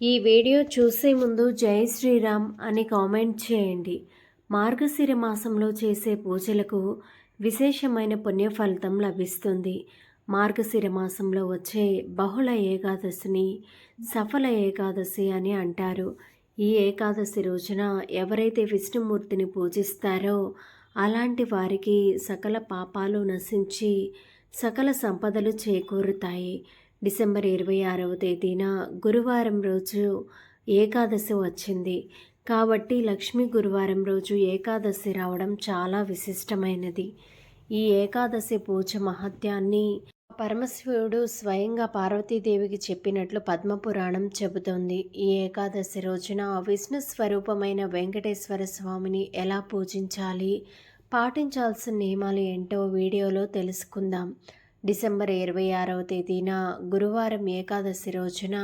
ఈ వీడియో చూసే ముందు జై శ్రీరామ్ అని కామెంట్ చేయండి. మార్గశిర మాసంలో చేసే పూజలకు విశేషమైన పుణ్య ఫలితం లభిస్తుంది. మార్గశిర మాసంలో వచ్చే బహుళ ఏకాదశిని సఫల ఏకాదశి అని అంటారు. ఈ ఏకాదశి రోజున ఎవరైతే విష్ణుమూర్తిని పూజిస్తారో అలాంటి వారికి సకల పాపాలు నశించి సకల సంపదలు చేకూరుతాయి. డిసెంబర్ ఇరవై ఆరవ తేదీన గురువారం రోజు ఏకాదశి వచ్చింది. కాబట్టి లక్ష్మీ గురువారం రోజు ఏకాదశి రావడం చాలా విశిష్టమైనది. ఈ ఏకాదశి పూజ మహత్యాన్ని పరమశివుడు స్వయంగా పార్వతీదేవికి చెప్పినట్లు పద్మపురాణం చెబుతోంది. ఈ ఏకాదశి రోజున విష్ణు స్వరూపమైన వెంకటేశ్వర స్వామిని ఎలా పూజించాలి? పాటించాల్సిన నియమాలు ఏంటో వీడియోలో తెలుసుకుందాం. డిసెంబర్ ఇరవై ఆరవ తేదీన గురువారం ఏకాదశి రోజున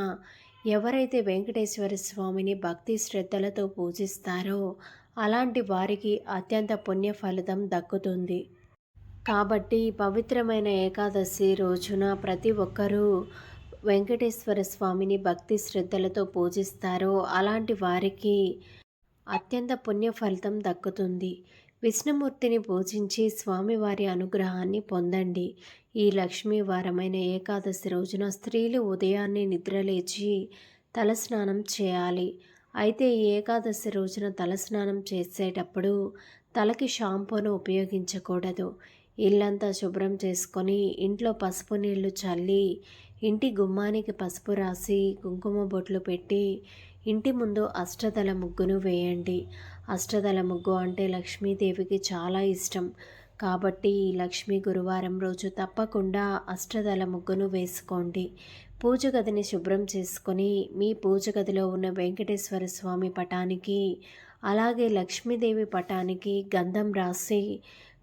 ఎవరైతే వెంకటేశ్వర స్వామిని భక్తి శ్రద్ధలతో పూజిస్తారో అలాంటి వారికి అత్యంత పుణ్య ఫలితం దక్కుతుంది. కాబట్టి పవిత్రమైన ఏకాదశి రోజున ప్రతి ఒక్కరూ వెంకటేశ్వర స్వామిని భక్తి శ్రద్ధలతో పూజిస్తారో అలాంటి వారికి అత్యంత పుణ్య ఫలితం దక్కుతుంది. విష్ణుమూర్తిని పూజించి స్వామివారి అనుగ్రహాన్ని పొందండి. ఈ లక్ష్మీ వారమైన ఏకాదశి రోజున స్త్రీలు ఉదయాన్నే నిద్రలేచి తలస్నానం చేయాలి. అయితే ఈ ఏకాదశి రోజున తలస్నానం చేసేటప్పుడు తలకి షాంపూను ఉపయోగించకూడదు. ఇల్లంతా శుభ్రం చేసుకొని ఇంట్లో పసుపు నీళ్ళు చల్లి ఇంటి గుమ్మానికి పసుపు రాసి కుంకుమ బొట్లు పెట్టి ఇంటి ముందు అష్టదల ముగ్గును వేయండి. అష్టదల ముగ్గు అంటే లక్ష్మీదేవికి చాలా ఇష్టం. కాబట్టి ఈ లక్ష్మీ గురువారం రోజు తప్పకుండా అష్టదల ముగ్గును వేసుకోండి. పూజ గదిని శుభ్రం చేసుకొని మీ పూజ గదిలో ఉన్న వెంకటేశ్వర స్వామి పటానికి అలాగే లక్ష్మీదేవి పటానికి గంధం రాసి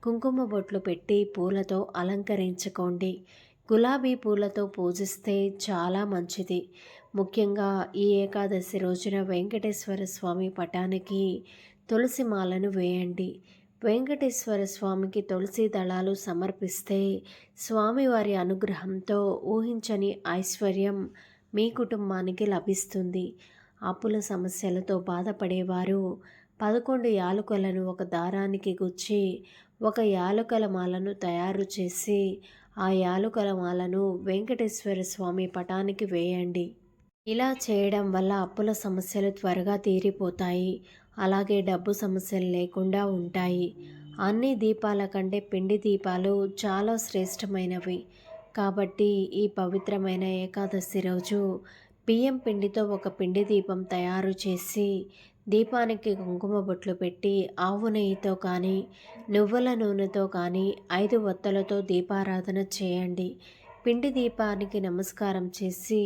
కుంకుమ బొట్లు పెట్టి పూలతో అలంకరించుకోండి. గులాబీ పూలతో పూజిస్తే చాలా మంచిది. ముఖ్యంగా ఈ ఏకాదశి రోజున వెంకటేశ్వర స్వామి పటానికి తులసి మాలను వేయండి. వెంకటేశ్వర స్వామికి తులసి దళాలు సమర్పిస్తే స్వామివారి అనుగ్రహంతో ఊహించని ఐశ్వర్యం మీ కుటుంబానికి లభిస్తుంది. అప్పుల సమస్యలతో బాధపడేవారు పదకొండు యాలుకలను ఒక దారానికి గుచ్చి ఒక యాలుకల మాలను తయారు చేసి ఆ యాలుకల మాలను వెంకటేశ్వర స్వామి పటానికి వేయండి. ఇలా చేయడం వల్ల అప్పుల సమస్యలు త్వరగా తీరిపోతాయి. అలాగే డబ్బు సమస్యలు లేకుండా ఉంటాయి. అన్ని దీపాల కంటే పిండి దీపాలు చాలా శ్రేష్టమైనవి. కాబట్టి ఈ పవిత్రమైన ఏకాదశి రోజు బియ్యం పిండితో ఒక పిండి దీపం తయారు చేసి దీపానికి కుంకుమ బొట్లు పెట్టి ఆవు నెయ్యితో కానీ నువ్వుల నూనెతో కానీ ఐదు వత్తలతో దీపారాధన చేయండి. పిండి దీపానికి నమస్కారం చేసి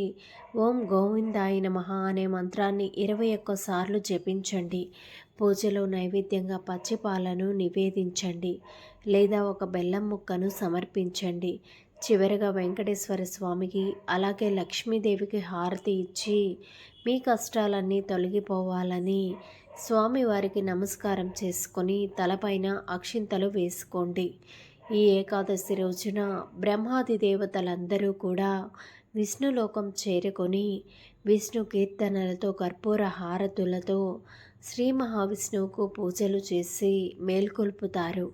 ఓం గోవిందాయ నమ అనే మంత్రాన్ని ఇరవై ఒక్కసార్లు జపించండి. పూజలో నైవేద్యంగా పచ్చిపాలను నివేదించండి. లేదా ఒక బెల్లం ముక్కను సమర్పించండి. చివరగా వెంకటేశ్వర స్వామికి అలాగే లక్ష్మీదేవికి హారతి ఇచ్చి మీ కష్టాలన్నీ తొలగిపోవాలని స్వామివారికి నమస్కారం చేసుకొని తలపైన అక్షింతలు వేసుకోండి. ఈ ఏకాదశి రోజున బ్రహ్మాది దేవతలందరూ కూడా విష్ణులోకం చేరుకొని విష్ణు కీర్తనలతో కర్పూర హారతులతో శ్రీ మహావిష్ణువుకు పూజలు చేసి మేల్కొల్పుతారు.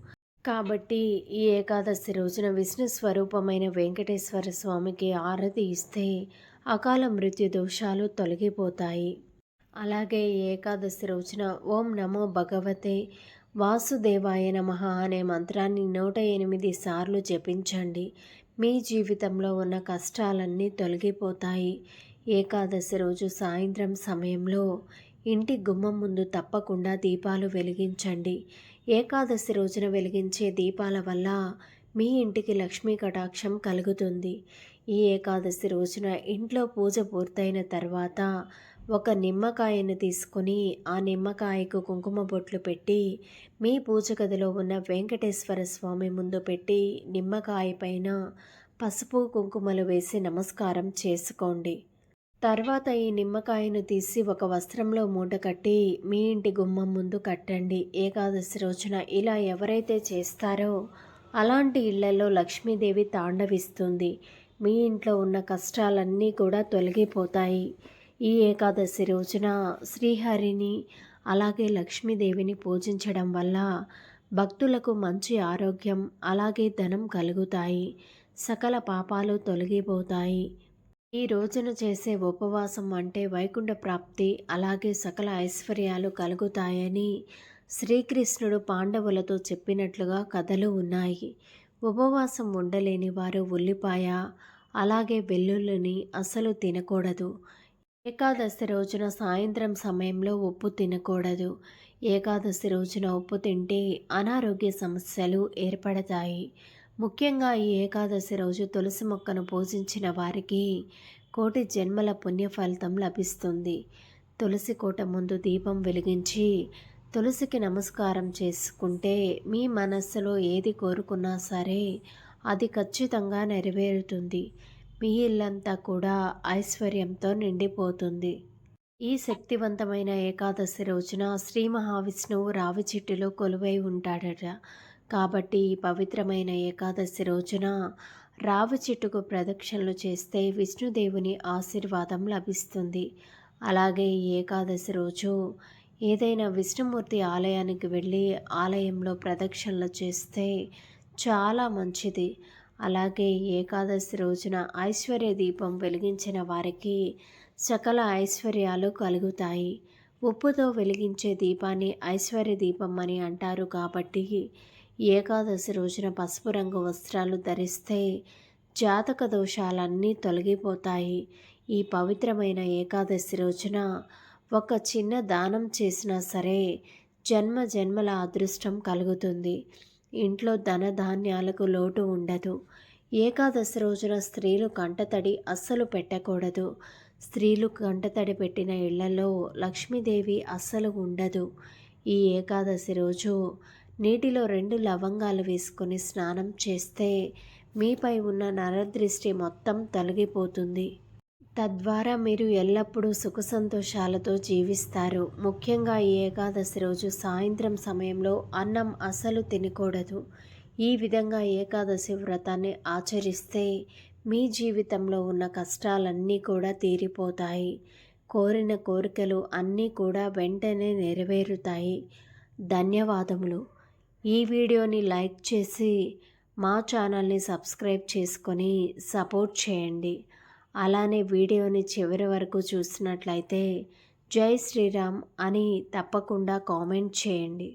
కాబట్టి ఈ ఏకాదశి రోజున విష్ణు స్వరూపమైన వెంకటేశ్వర స్వామికి ఆరతి ఇస్తే అకాల మృత్యు దోషాలు తొలగిపోతాయి. అలాగే ఏకాదశి రోజున ఓం నమో భగవతే వాసుదేవాయ నమ అనే మంత్రాన్ని నూట ఎనిమిది సార్లు జపించండి. మీ జీవితంలో ఉన్న కష్టాలన్నీ తొలగిపోతాయి. ఏకాదశి రోజు సాయంత్రం సమయంలో ఇంటి గుమ్మం ముందు తప్పకుండా దీపాలు వెలిగించండి. ఏకాదశి రోజున వెలిగించే దీపాల వల్ల మీ ఇంటికి లక్ష్మీ కటాక్షం కలుగుతుంది. ఈ ఏకాదశి రోజున ఇంట్లో పూజ పూర్తయిన తర్వాత ఒక నిమ్మకాయను తీసుకొని ఆ నిమ్మకాయకు కుంకుమ బొట్లు పెట్టి మీ పూజ గదిలో ఉన్న వెంకటేశ్వర స్వామి ముందు పెట్టి నిమ్మకాయ పైన పసుపు కుంకుమలు వేసి నమస్కారం చేసుకోండి. తర్వాత ఈ నిమ్మకాయను తీసి ఒక వస్త్రంలో మూట కట్టి మీ ఇంటి గుమ్మం ముందు కట్టండి. ఏకాదశి రోజున ఇలా ఎవరైతే చేస్తారో అలాంటి ఇళ్ళలో లక్ష్మీదేవి తాండవిస్తుంది. మీ ఇంట్లో ఉన్న కష్టాలన్నీ కూడా తొలగిపోతాయి. ఈ ఏకాదశి రోజున శ్రీహరిని అలాగే లక్ష్మీదేవిని పూజించడం వల్ల భక్తులకు మంచి ఆరోగ్యం అలాగే ధనం కలుగుతాయి. సకల పాపాలు తొలగిపోతాయి. ఈ రోజున చేసే ఉపవాసం అంటే వైకుంఠ ప్రాప్తి అలాగే సకల ఐశ్వర్యాలు కలుగుతాయని శ్రీకృష్ణుడు పాండవులతో చెప్పినట్లుగా కథలు ఉన్నాయి. ఉపవాసం ఉండలేని వారు ఉల్లిపాయ అలాగే వెల్లుల్లిని అస్సలు తినకూడదు. ఏకాదశి రోజున సాయంత్రం సమయంలో ఉప్పు తినకూడదు. ఏకాదశి రోజున ఉప్పు తింటే అనారోగ్య సమస్యలు ఏర్పడతాయి. ముఖ్యంగా ఈ ఏకాదశి రోజు తులసి మొక్కను పూజించిన వారికి కోటి జన్మల పుణ్య ఫలితం లభిస్తుంది. తులసి కోట ముందు దీపం వెలిగించి తులసికి నమస్కారం చేసుకుంటే మీ మనస్సులో ఏది కోరుకున్నా సరే అది ఖచ్చితంగా నెరవేరుతుంది. మీ ఇల్లంతా కూడా ఐశ్వర్యంతో నిండిపోతుంది. ఈ శక్తివంతమైన ఏకాదశి రోజున శ్రీ మహావిష్ణువు రావి చెట్టులో కొలువై ఉంటాడట. కాబట్టి ఈ పవిత్రమైన ఏకాదశి రోజున రావి చెట్టుకు ప్రదక్షిణలు చేస్తే విష్ణుదేవుని ఆశీర్వాదం లభిస్తుంది. అలాగే ఈ ఏకాదశి రోజు ఏదైనా విష్ణుమూర్తి ఆలయానికి వెళ్ళి ఆలయంలో ప్రదక్షిణలు చేస్తే చాలా మంచిది. అలాగే ఏకాదశి రోజున ఐశ్వర్య దీపం వెలిగించిన వారికి సకల ఐశ్వర్యాలు కలుగుతాయి. ఉప్పుతో వెలిగించే దీపాన్ని ఐశ్వర్య దీపం అని అంటారు కాబట్టి ఏకాదశి రోజున పసుపు రంగు వస్త్రాలు ధరిస్తే జాతక దోషాలన్నీ తొలగిపోతాయి. ఈ పవిత్రమైన ఏకాదశి రోజున ఒక చిన్న దానం చేసినా సరే జన్మ జన్మల అదృష్టం కలుగుతుంది. ఇంట్లో ధనధాన్యాలకు లోటు ఉండదు. ఏకాదశి రోజున స్త్రీలు కంటతడి అస్సలు పెట్టకూడదు. స్త్రీలు కంటతడి పెట్టిన ఇళ్ళలో లక్ష్మీదేవి అస్సలు ఉండదు. ఈ ఏకాదశి రోజు నీటిలో రెండు లవంగాలు వేసుకొని స్నానం చేస్తే మీపై ఉన్న నరదృష్టి మొత్తం తొలగిపోతుంది. తద్వారా మీరు ఎల్లప్పుడూ సుఖ సంతోషాలతో జీవిస్తారు. ముఖ్యంగా ఈ ఏకాదశి రోజు సాయంత్రం సమయంలో అన్నం అసలు తినకూడదు. ఈ విధంగా ఏకాదశి వ్రతాన్ని ఆచరిస్తే మీ జీవితంలో ఉన్న కష్టాలన్నీ కూడా తీరిపోతాయి. కోరిన కోరికలు అన్నీ కూడా వెంటనే నెరవేరుతాయి. ధన్యవాదములు. ఈ వీడియోని లైక్ చేసి మా ఛానల్ని సబ్స్క్రైబ్ చేసుకొని సపోర్ట్ చేయండి. అలానే వీడియోని చివరి వరకు చూసినట్లయితే జై శ్రీరామ్ అని తప్పకుండా కామెంట్ చేయండి.